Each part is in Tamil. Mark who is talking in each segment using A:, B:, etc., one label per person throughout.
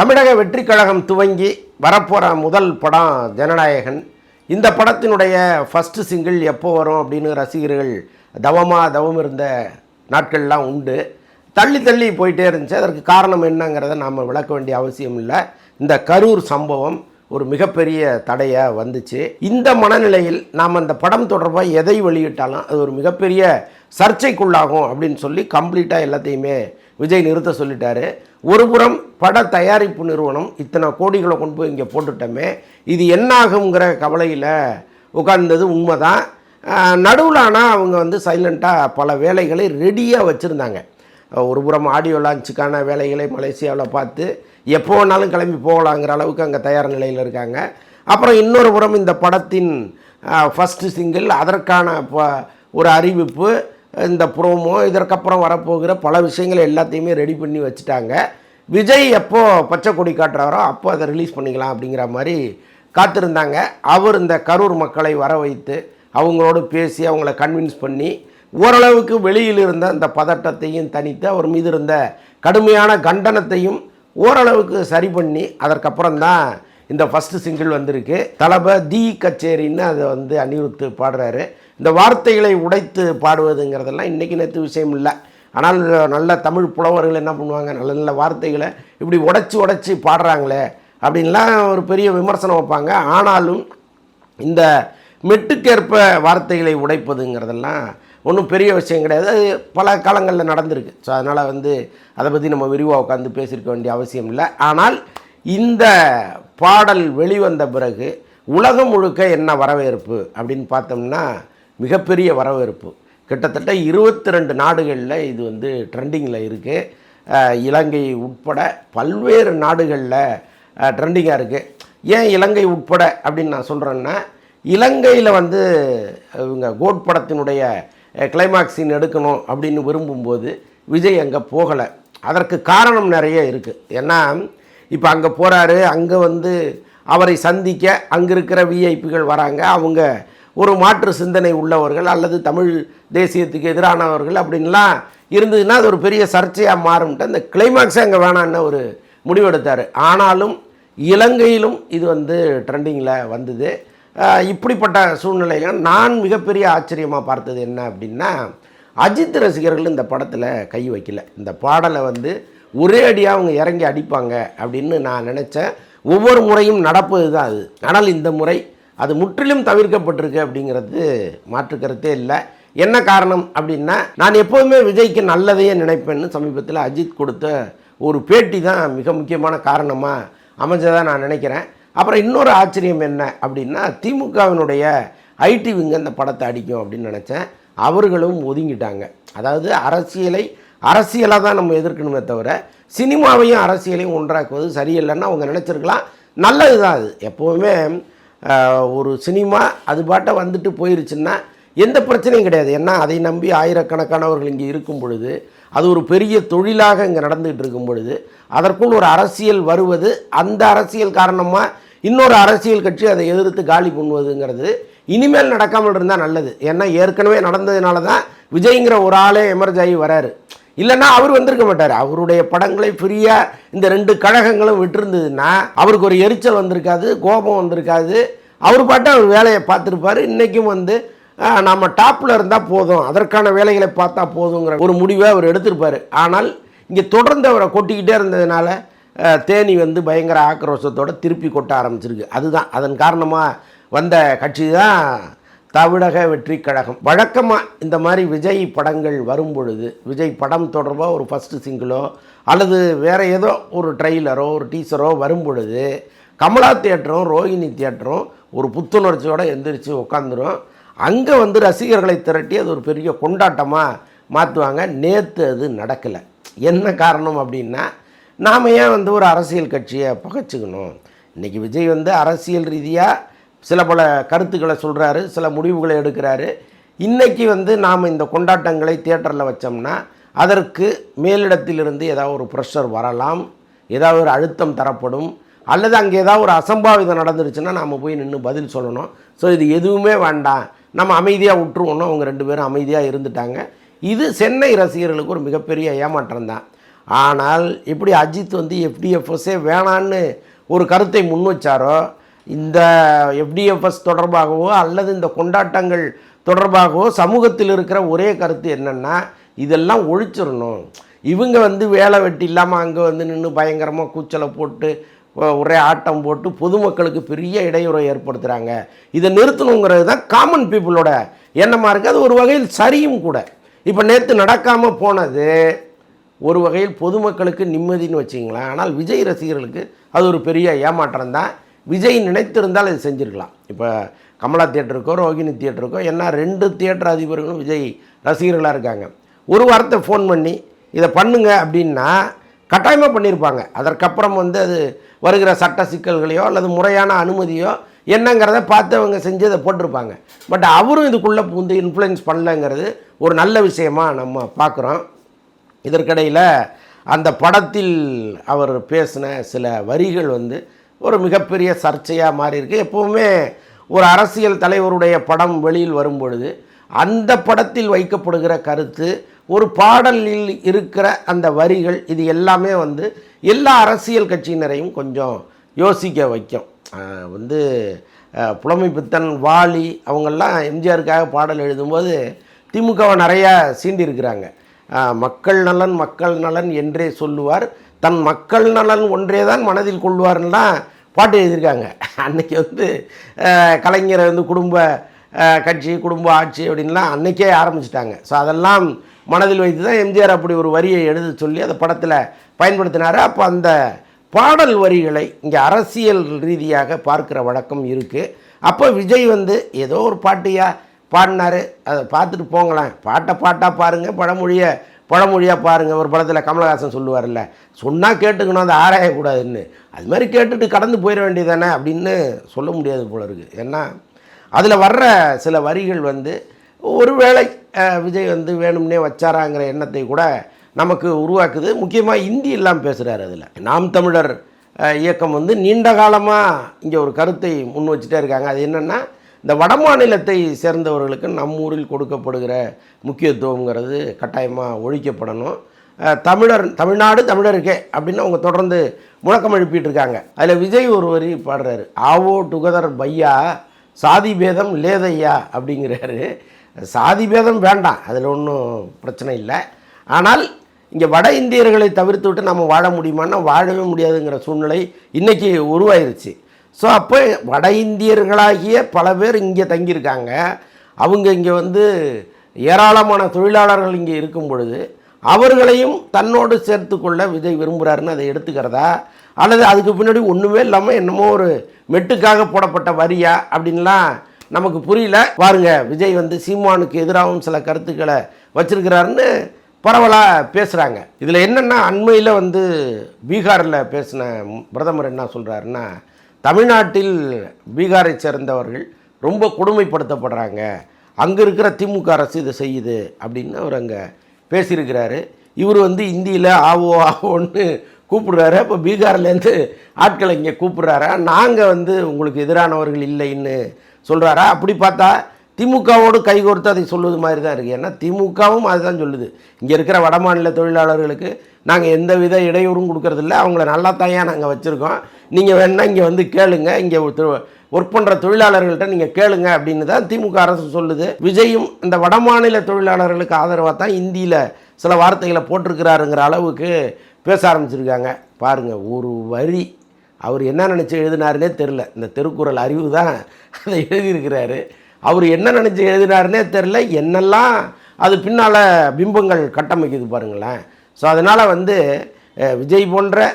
A: தமிழக வெற்றி கழகம் துவங்கி வரப்போகிற முதல் படம் ஜனநாயகன். இந்த படத்தினுடைய ஃபஸ்ட்டு சிங்கிள் எப்போ வரும் அப்படின்னு ரசிகர்கள் தவமாக தவம் இருந்த நாட்கள்லாம் உண்டு. தள்ளி தள்ளி போயிட்டே இருந்துச்சு. அதற்கு காரணம் என்னங்கிறத நாம் விளக்க வேண்டிய அவசியம் இல்லை. இந்த கரூர் சம்பவம் ஒரு மிகப்பெரிய தடையாக வந்துச்சு. இந்த மனநிலையில் நாம் அந்த படம் தொடர்பாக எதை வெளியிட்டாலும் அது ஒரு மிகப்பெரிய சர்ச்சைக்குள்ளாகும் அப்படின்னு சொல்லி கம்ப்ளீட்டாக எல்லாத்தையுமே விஜய் நிறுத்த சொல்லிட்டாரு. ஒரு புறம் பட தயாரிப்பு நிறுவனம் இத்தனை கோடிகளை கொண்டு போய் இங்கே போட்டுட்டோமே இது என்ன ஆகுங்கிற கவலையில் உட்கார்ந்தது உண்மைதான். நடுவில் ஆனால் அவங்க வந்து சைலண்ட்டாக பல வேலைகளை ரெடியாக வச்சுருந்தாங்க. ஒரு புறம் ஆடியோ லான்ச்சுக்கான வேலைகளை மலேசியாவில் பார்த்து எப்போ வேணாலும் கிளம்பி போகலாங்கிற அளவுக்கு அங்கே தயார் நிலையில் இருக்காங்க. அப்புறம் இன்னொரு புறம் இந்த படத்தின் ஃபஸ்ட்டு சிங்கிள் அதற்கான ப- ஒரு அறிவிப்பு இந்த ப்ரோமோ இதற்கப்புறம் வரப்போகிற பல விஷயங்களை எல்லாத்தையுமே ரெடி பண்ணி வச்சுட்டாங்க. விஜய் எப்போ பச்சை கொடி காட்டுறாரோ அப்போ அதை ரிலீஸ் பண்ணிக்கலாம் அப்படிங்கிற மாதிரி காத்திருந்தாங்க. அவர் இந்த கரூர் மக்களை வர வைத்து அவங்களோடு பேசி அவங்கள கன்வின்ஸ் பண்ணி ஓரளவுக்கு வெளியில் இருந்த அந்த பதட்டத்தையும் தனித்து அவர் மீது இருந்த கடுமையான கண்டனத்தையும் ஓரளவுக்கு சரி பண்ணி அதற்கப்புறம் தான் இந்த ஃபஸ்ட்டு சிங்கிள் வந்திருக்கு. தலப தி கச்சேரின்னு அதை வந்து அனிருத்து பாடுறாரு. இந்த வார்த்தைகளை உடைத்து பாடுவதுங்கிறதெல்லாம் இன்றைக்கி நேற்று விஷயம் இல்லை. ஆனால் நல்ல தமிழ் புலவர்கள் என்ன பண்ணுவாங்க? நல்ல நல்ல வார்த்தைகளை இப்படி உடைச்சி உடைச்சி பாடுறாங்களே அப்படின்லாம் ஒரு பெரிய விமர்சனம் வைப்பாங்க. ஆனாலும் இந்த மெட்டுக்கேற்ப வார்த்தைகளை உடைப்பதுங்கிறதெல்லாம் ஒன்றும் பெரிய விஷயம் கிடையாது. அது பல காலங்களில் நடந்திருக்கு. ஸோ அதனால் வந்து அதை பற்றி நம்ம விரிவாக உட்காந்து பேசியிருக்க வேண்டிய அவசியம் இல்லை. ஆனால் இந்த பாடல் வெளிவந்த பிறகு உலகம் முழுக்க என்ன வரவேற்பு அப்படின்னு பார்த்தோம்னா மிகப்பெரிய வரவேற்பு. கிட்டத்தட்ட இருபத்தி ரெண்டு நாடுகளில் இது வந்து ட்ரெண்டிங்கில் இருக்குது இலங்கை உட்பட பல்வேறு நாடுகளில் ட்ரெண்டிங்காக இருக்குது ஏன் இலங்கை உட்பட அப்படின்னு நான் சொல்கிறேன்னா இலங்கையில் வந்து இவங்க கோட் படத்தினுடைய கிளைமாக்ஸின் எடுக்கணும் அப்படின்னு விரும்பும்போது விஜய் அங்கே போகலை. அதற்கு காரணம் நிறைய இருக்குது ஏன்னா இப்போ அங்கே போகிறாரு அங்கே வந்து அவரை சந்திக்க அங்கே இருக்கிற விஐபிகள் வராங்க. அவங்க ஒரு மாற்று சிந்தனை உள்ளவர்கள் அல்லது தமிழ் தேசியத்துக்கு எதிரானவர்கள் அப்படின்லாம் இருந்ததுன்னா அது ஒரு பெரிய சர்ச்சையாக மாறும்ட்டு அந்த கிளைமாக்ஸே அங்கே வேணான்னு ஒரு முடிவெடுத்தார். ஆனாலும் இலங்கையிலும் இது வந்து ட்ரெண்டிங்கில் வந்தது. இப்படிப்பட்ட சூழ்நிலையில் நான் மிகப்பெரிய ஆச்சரியமாக பார்த்தது என்ன அப்படின்னா அஜித் ரசிகர்கள் இந்த படத்தில் கை வைக்கல. இந்த பாடலை வந்து ஒரே அடியாக அவங்க இறங்கி அடிப்பாங்க அப்படின்னு நான் நினச்சேன். ஒவ்வொரு முறையும் நடப்பது தான் அது. ஆனால் இந்த முறை அது முற்றிலும் தவிர்க்கப்பட்டிருக்கு அப்படிங்கிறது மாற்று கருத்தே இல்லை. என்ன காரணம் அப்படின்னா நான் எப்போதுமே விஜய்க்கு நல்லதையே நினைப்பேன்னு சமீபத்தில் அஜித் கொடுத்த ஒரு பேட்டி தான் மிக முக்கியமான காரணமாக அமைஞ்சதாக நான் நினைக்கிறேன். அப்புறம் இன்னொரு ஆச்சரியம் என்ன அப்படின்னா திமுகவினுடைய ஐடி விங்க இந்த படத்தை அடிக்கும் அப்படின்னு நினச்சேன். அவர்களும் ஒதுங்கிட்டாங்க. அதாவது அரசியலை அரசியலாக தான் நம்ம எதிர்க்கணுமே தவிர சினிமாவையும் அரசியலையும் ஒன்றாக்குவது சரியில்லைன்னு அவங்க நினச்சிருக்கலாம். நல்லது தான் அது. எப்போவுமே ஒரு சினிமா அது பாட்டை வந்துட்டு போயிருச்சுன்னா எந்த பிரச்சனையும் கிடையாது. ஏன்னா அதை நம்பி ஆயிரக்கணக்கானவர்கள் இங்கே இருக்கும் பொழுது அது ஒரு பெரிய தொழிலாக இங்கே நடந்துகிட்டு இருக்கும் பொழுது அதற்குள் ஒரு அரசியல் வருவது அந்த அரசியல் காரணமாக இன்னொரு அரசியல் கட்சி அதை எதிர்த்து காலி பண்ணுவதுங்கிறது இனிமேல் நடக்காமல் இருந்தால் நல்லது. ஏன்னா ஏற்கனவே நடந்ததுனால தான் விஜய்ங்கிற ஒரு ஆளே எமர்ஜ் ஆகி வராரு. இல்லைன்னா அவர் வந்திருக்க மாட்டார். அவருடைய படங்களை ஃப்ரீயாக இந்த ரெண்டு கழகங்களும் விட்டுருந்ததுன்னா அவருக்கு ஒரு எரிச்சல் வந்திருக்காது கோபம் வந்திருக்காது. அவர் பாட்டு அவர் வேலையை பார்த்துருப்பாரு. இன்றைக்கும் வந்து நம்ம டாப்பில் இருந்தால் போதும். அதற்கான வேலைகளை பார்த்தா போதுங்கிற ஒரு முடிவை அவர் எடுத்திருப்பார். ஆனால் இங்கே தொடர்ந்து அவரை கொட்டிக்கிட்டே இருந்ததுனால தேனி வந்து பயங்கர ஆக்கிரோஷத்தோடு திருப்பி கொட்ட ஆரம்பிச்சிருக்கு. அதுதான். அதன் காரணமாக வந்த கட்சி தான் தமிழக வெற்றி கழகம். வழக்கமாக இந்த மாதிரி விஜய் படங்கள் வரும் பொழுது விஜய் படம் தொடர்பாக ஒரு ஃபஸ்ட்டு சிங்கிளோ அல்லது வேறு ஏதோ ஒரு ட்ரெய்லரோ ஒரு டீச்சரோ வரும் பொழுது கமலா தியேட்டரும் ரோஹிணி தியேட்டரும் ஒரு புத்துணர்ச்சியோடு எந்திரிச்சு உட்காந்துரும் அங்கே வந்து ரசிகர்களை திரட்டி அது ஒரு பெரிய கொண்டாட்டமாக மாற்றுவாங்க நேற்று அது நடக்கலை. என்ன காரணம் அப்படின்னா நாம் ஏன் வந்து ஒரு அரசியல் கட்சியை பகைச்சிக்கணும்? இன்றைக்கி விஜய் வந்து அரசியல் ரீதியாக சில பல கருத்துக்களை சொல்கிறாரு சில முடிவுகளை எடுக்கிறாரு. இன்றைக்கி வந்து நாம் இந்த கொண்டாட்டங்களை தியேட்டரில் வச்சோம்னா அதற்கு மேலிடத்திலிருந்து ஏதாவது ஒரு ப்ரெஷர் வரலாம் ஏதாவது ஒரு அழுத்தம் தரப்படும் அல்லது அங்கே ஏதாவது ஒரு அசம்பாவிதம் நடந்துருச்சுன்னா நாம் போய் நின்று பதில் சொல்லணும். ஸோ இது எதுவுமே வேண்டாம். நம்ம அமைதியாக விட்டுருவோம்னு அவங்க ரெண்டு பேரும் அமைதியாக இருந்துட்டாங்க. இது சென்னை ரசிகர்களுக்கு ஒரு மிகப்பெரிய ஏமாற்றம் தான். ஆனால் எப்படி அஜித் வந்து எஃப்டிஎஃப்எஸ்ஸே வேணான்னு ஒரு கருத்தை முன் வச்சாரோ இந்த எஃப்டிஎஃப்எஸ் தொடர்பாகவோ அல்லது இந்த கொண்டாட்டங்கள் தொடர்பாகவோ சமூகத்தில் இருக்கிற ஒரே கருத்து என்னென்னா இதெல்லாம் ஒழிச்சிடணும். இவங்க வந்து வேலை வெட்டி இல்லாமல் அங்கே வந்து நின்று பயங்கரமாக கூச்சலை போட்டு ஒரே ஆட்டம் போட்டு பொதுமக்களுக்கு பெரிய இடையூறை ஏற்படுத்துகிறாங்க இதை நிறுத்தணுங்கிறது தான் காமன் பீப்புளோட எண்ணமாக இருக்குது அது ஒரு வகையில் சரியும் கூட. இப்போ நேற்று நடக்காமல் போனது ஒரு வகையில் பொதுமக்களுக்கு நிம்மதின்னு வச்சிங்களேன். ஆனால் விஜய் ரசிகர்களுக்கு அது ஒரு பெரிய ஏமாற்றம் தான். விஜய் நினைத்திருந்தால் இது செஞ்சுருக்கலாம். இப்போ கமலா தியேட்டருக்கோ ரோகிணி தியேட்டருக்கோ என்ன ரெண்டு தியேட்டர் அதிபர்களும் விஜய் ரசிகர்களாக இருக்காங்க. ஒரு வாரத்தை ஃபோன் பண்ணி இதை பண்ணுங்க அப்படின்னா கட்டாயமாக பண்ணியிருப்பாங்க. அதற்கப்புறம் வந்து அது வருகிற சட்ட சிக்கல்களையோ அல்லது முறையான அனுமதியோ என்னங்கிறத பார்த்து அவங்க செஞ்சு அதை போட்டிருப்பாங்க. பட் அவரும் இதுக்குள்ளே பூந்து இன்ஃப்ளூயன்ஸ் பண்ணலங்கிறது ஒரு நல்ல விஷயமாக நம்ம பார்க்குறோம். இதற்கிடையில் அந்த படத்தில் அவர் பேசின சில வரிகள் வந்து ஒரு மிகப்பெரிய சர்ச்சையாக மாறியிருக்கு. எப்போவுமே ஒரு அரசியல் தலைவருடைய படம் வெளியில் வரும்பொழுது அந்த படத்தில் வைக்கப்படுகிற கருத்து ஒரு பாடலில் இருக்கிற அந்த வரிகள் இது எல்லாமே வந்து எல்லா அரசியல் கட்சியினரையும் கொஞ்சம் யோசிக்க வைக்கும். வந்து புலமை பித்தன் வாலி அவங்கெல்லாம் எம்ஜிஆருக்காக பாடல் எழுதும்போது திமுகவை நிறையா சீண்டியிருக்கிறாங்க. மக்கள் நலன் மக்கள் நலன் என்றே சொல்லுவார். தன் மக்கள் நலன் ஒன்றே தான் மனதில் கொள்வார்லாம் பாட்டு எழுதியிருக்காங்க. அன்னைக்கு வந்து கலைஞரை வந்து குடும்ப கட்சி குடும்ப ஆட்சி அப்படின்லாம் அன்னைக்கே ஆரம்பிச்சிட்டாங்க. ஸோ அதெல்லாம் மனதில் வைத்து தான் எம்ஜிஆர் அப்படி ஒரு வரியை எழுத சொல்லி அந்த படத்தில் பயன்படுத்தினார். அப்போ அந்த பாடல் வரிகளை இங்கே அரசியல் ரீதியாக பார்க்குற வழக்கம் இருக்குது அப்போ விஜய் வந்து ஏதோ ஒரு பாட்டியாக பாடினாரு. அதை பார்த்துட்டு போங்களேன். பாட்டை பாட்டாக பாருங்கள் பழமொழியை பழமொழியாக பாருங்கள் ஒரு படத்தில் கமலஹாசன் சொல்லுவார்ல சொன்னால் கேட்டுக்கணும் அதை ஆராயக்கூடாதுன்னு. அது மாதிரி கேட்டுட்டு கடந்து போயிட வேண்டியதானே அப்படின்னு சொல்ல முடியாது போல இருக்குது ஏன்னா அதில் வர்ற சில வரிகள் வந்து ஒருவேளை வேளை விஜய் வந்து வேணும்னே வச்சாராங்கிற எண்ணத்தை கூட நமக்கு உருவாக்குது. முக்கியமாக ஹிந்தி எல்லாம் பேசுகிறார் அதில். நாம் தமிழர் இயக்கம் வந்து நீண்ட காலமாக இங்கே ஒரு கருத்தை முன் வச்சுட்டே இருக்காங்க. அது என்னென்னா இந்த வடமாநிலத்தை சேர்ந்தவர்களுக்கு நம்ம ஊரில் கொடுக்கப்படுகிற முக்கியத்துவங்கிறது கட்டாயமாக ஒழிக்கப்படணும். தமிழர் தமிழ்நாடு தமிழருக்கே அப்படின்னு அவங்க தொடர்ந்து முழக்கம் எழுப்பிட்டு இருக்காங்க அதில் விஜய் ஒரு வரி பாடுறாரு. ஆவோ டுகெதர் பையா சாதி பேதம் லேதையா அப்படிங்கிறாரு. சாதி பேதம் வேண்டாம் அதில் ஒன்றும் பிரச்சனை இல்லை. ஆனால் இங்கே வட இந்தியர்களை தவிர்த்து விட்டு நம்ம வாழ முடியுமான்னா வாழவே முடியாதுங்கிற சூழ்நிலை இன்றைக்கி உருவாயிருச்சு. ஸோ அப்போ வட இந்தியர்களாகிய பல பேர் இங்கே தங்கியிருக்காங்க. அவங்க இங்கே வந்து ஏராளமான தொழிலாளர்கள் இங்கே இருக்கும் பொழுது அவர்களையும் தன்னோடு சேர்த்து கொள்ள விஜய் விரும்புகிறாருன்னு அதை எடுத்துக்கிறதா? அல்லது அதுக்கு பின்னாடி ஒன்றுமே இல்லாமல் என்னமோ ஒரு மெட்டுக்காக போடப்பட்ட வரியா? அப்படின்லாம் நமக்கு புரியல. பாருங்க விஜய் வந்து சீமானுக்கு எதிராகவும் சில கருத்துக்களை வச்சிருக்கிறாருன்னு பரவலாக பேசுகிறாங்க இதில் என்னென்னா அண்மையில் வந்து பீகாரில் பேசின பிரதமர் என்ன சொல்கிறாருன்னா தமிழ்நாட்டில் பீகாரை சேர்ந்தவர்கள் ரொம்ப கொடுமைப்படுத்தப்படுறாங்க. அங்கே இருக்கிற திமுக அரசு இதை செய்யுது அப்படின்னு அவர் அங்கே பேசியிருக்கிறாரு. இவர் வந்து இந்தியில் ஆவோ ஆவோன்னு கூப்பிடுறாரு. அப்போ பீகார்லேருந்து ஆட்களை இங்கே கூப்பிடுறாரா? நாங்கள் வந்து உங்களுக்கு எதிரானவர்கள் இல்லைன்னு சொல்கிறாரா அப்படி பார்த்தா திமுகவோடு கைகோர்த்து அதை சொல்லுவது மாதிரி தான் இருக்குது ஏன்னா திமுகவும் அதுதான் சொல்லுது. இங்கே இருக்கிற வடமாநில தொழிலாளர்களுக்கு நாங்கள் எந்த வித இடையூறும் கொடுக்கறதில்ல. அவங்கள நல்லா தாயாக நாங்கள் வச்சுருக்கோம். நீங்கள் வேணால் இங்கே வந்து கேளுங்க. இங்கே ஒர்க் பண்ணுற தொழிலாளர்கள்ட்ட நீங்கள் கேளுங்க அப்படின்னு தான் திமுக அரசு சொல்லுது. விஜயும் இந்த வடமாநில தொழிலாளர்களுக்கு ஆதரவாக தான் இந்தியில் சில வார்த்தைகளை போட்டிருக்கிறாருங்கிற அளவுக்கு பேச ஆரம்பிச்சிருக்காங்க. பாருங்கள் ஒரு வரி. அவர் என்ன நினச்சி எழுதினாருனே தெரில இந்த திருக்குறள் அறிவு தான் அதை எழுதியிருக்கிறாரு. அவர் என்ன நினச்சி எழுதினாருனே தெரில என்னெல்லாம் அது பின்னால் பிம்பங்கள் கட்டமைக்குது பாருங்களேன். ஸோ அதனால் வந்து விஜய் போன்ற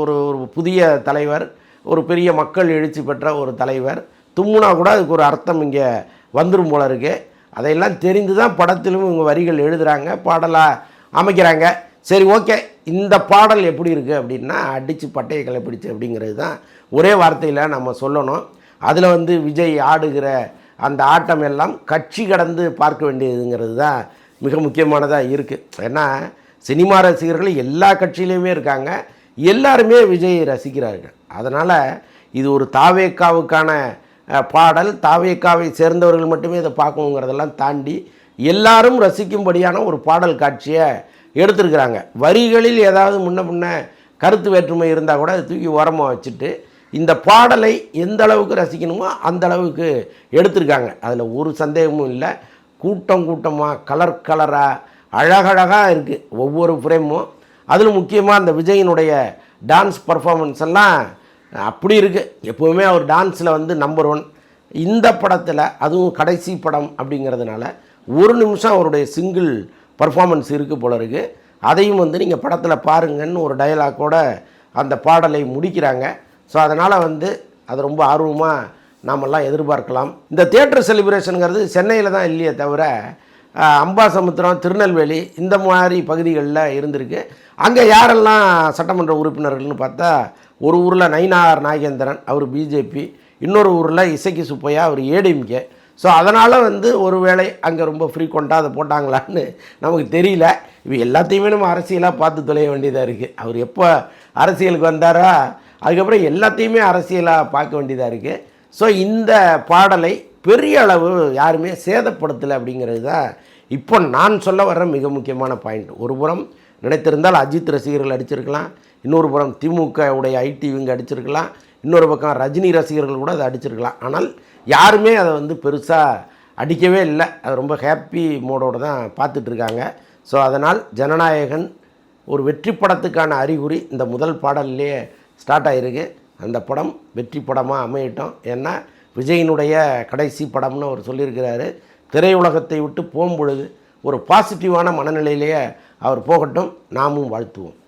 A: ஒரு ஒரு புதிய தலைவர் ஒரு பெரிய மக்கள் எழுச்சி பெற்ற ஒரு தலைவர். தும்முனா கூட அதுக்கு ஒரு அர்த்தம் இங்கே வந்துடும் போல இருக்குது அதையெல்லாம் தெரிந்து தான் படத்திலும் இவங்க வரிகள் எழுதுகிறாங்க பாடலாக அமைக்கிறாங்க. சரி ஓகே. இந்த பாடல் எப்படி இருக்குது அப்படின்னா அடித்து பட்டையை பிடிச்சி அப்படிங்கிறது தான் ஒரே வார்த்தையில் நம்ம சொல்லணும். அதில் வந்து விஜய் ஆடுகிற அந்த ஆட்டம் எல்லாம் கட்சி கடந்து பார்க்க வேண்டியதுங்கிறது தான் மிக முக்கியமானதாக இருக்குது ஏன்னா சினிமா ரசிகர்கள் எல்லா கட்சியிலையுமே இருக்காங்க. எல்லாருமே விஜயை ரசிக்கிறார்கள். அதனால் இது ஒரு தாவேக்காவுக்கான பாடல். தாவேக்காவை சேர்ந்தவர்கள் மட்டுமே இதை பார்க்கணுங்கிறதெல்லாம் தாண்டி எல்லாரும் ரசிக்கும்படியான ஒரு பாடல் காட்சியை எடுத்திருக்கிறாங்க. வரிகளில் ஏதாவது முன்ன முன்ன கருத்து வேற்றுமை இருந்தால் கூட அதை தூக்கி ஓரமாக வச்சுட்டு இந்த பாடலை எந்த அளவுக்கு ரசிக்கணுமோ அந்த அளவுக்கு எடுத்திருக்காங்க. அதில் ஒரு சந்தேகமும் இல்லை. கூட்டம் கூட்டமாக கலர் கலராக அழகழகாக இருக்குது ஒவ்வொரு ஃப்ரேமும் அதில் முக்கியமாக அந்த விஜயினுடைய டான்ஸ் பர்ஃபார்மன்ஸ் எல்லாம் அப்படி இருக்குது எப்போவுமே அவர் டான்ஸில் வந்து நம்பர் ஒன் இந்த படத்தில் அதுவும் கடைசி படம் அப்படிங்கிறதுனால ஒரு நிமிஷம் அவருடைய சிங்கிள் பர்ஃபாமன்ஸ் இருக்குது போல இருக்குது அதையும் வந்து நீங்கள் படத்தில் பாருங்கன்னு ஒரு டயலாக்கோட அந்த பாடலை முடிக்கிறாங்க. ஸோ அதனால் வந்து அது ரொம்ப ஆர்வமாக நாமெல்லாம் எதிர்பார்க்கலாம். இந்த தேட்டர் செலிப்ரேஷனுங்கிறது சென்னையில் தான் இல்லையே தவிர அம்பாசமுத்திரம் திருநெல்வேலி இந்த மாதிரி பகுதிகளில் இருந்திருக்கு. அங்கே யாரெல்லாம் சட்டமன்ற உறுப்பினர்கள்னு பார்த்தா ஒரு ஊரில் நயினார் நாகேந்திரன் அவர் பிஜேபி இன்னொரு ஊரில் இசைக்கு சுப்பையா அவர் ஏடிஎம்கே. ஸோ அதனால் வந்து ஒருவேளை அங்கே ரொம்ப ஃப்ரீக்வெண்ட்டாக அதை போட்டாங்களான்னு நமக்கு தெரியல. இவ எல்லாத்தையுமே நம்ம அரசியலாக பார்த்து தொலைய வேண்டியதாக இருக்குது அவர் எப்போ அரசியலுக்கு வந்தாரா அதுக்கப்புறம் எல்லாத்தையுமே அரசியலாக பார்க்க வேண்டியதாக இருக்குது ஸோ இந்த பாடலை பெரிய அளவு யாருமே சேதப்படுத்தலை அப்படிங்கிறது தான் இப்போ நான் சொல்ல வர்ற மிக முக்கியமான பாயிண்ட் ஒரு புறம் நினைத்திருந்தால் அஜித் ரசிகர்கள் அடிச்சிருக்கலாம். இன்னொரு புறம் திமுக உடைய ஐடி இவங்க அடிச்சிருக்கலாம். இன்னொரு பக்கம் ரஜினி ரசிகர்கள் கூட அதை அடிச்சிருக்கலாம். ஆனால் யாருமே அதை வந்து பெருசாக அடிக்கவே இல்லை. அது ரொம்ப ஹாப்பி மோடோடு தான் பார்த்துட்ருக்காங்க ஸோ அதனால் ஜனநாயகன் ஒரு வெற்றி படத்துக்கான அறிகுறி இந்த முதல் பாடல்லையே ஸ்டார்ட் ஆகிருக்கு அந்த படம் வெற்றி படமாக அமையட்டும். ஏன்னா விஜயினுடைய கடைசி படம்னு அவர் சொல்லியிருக்கிறாரு. திரையுலகத்தை விட்டு போகும்பொழுது ஒரு பாசிட்டிவான மனநிலையிலேயே அவர் போகட்டும் நாமும் வாழ்த்துவோம்.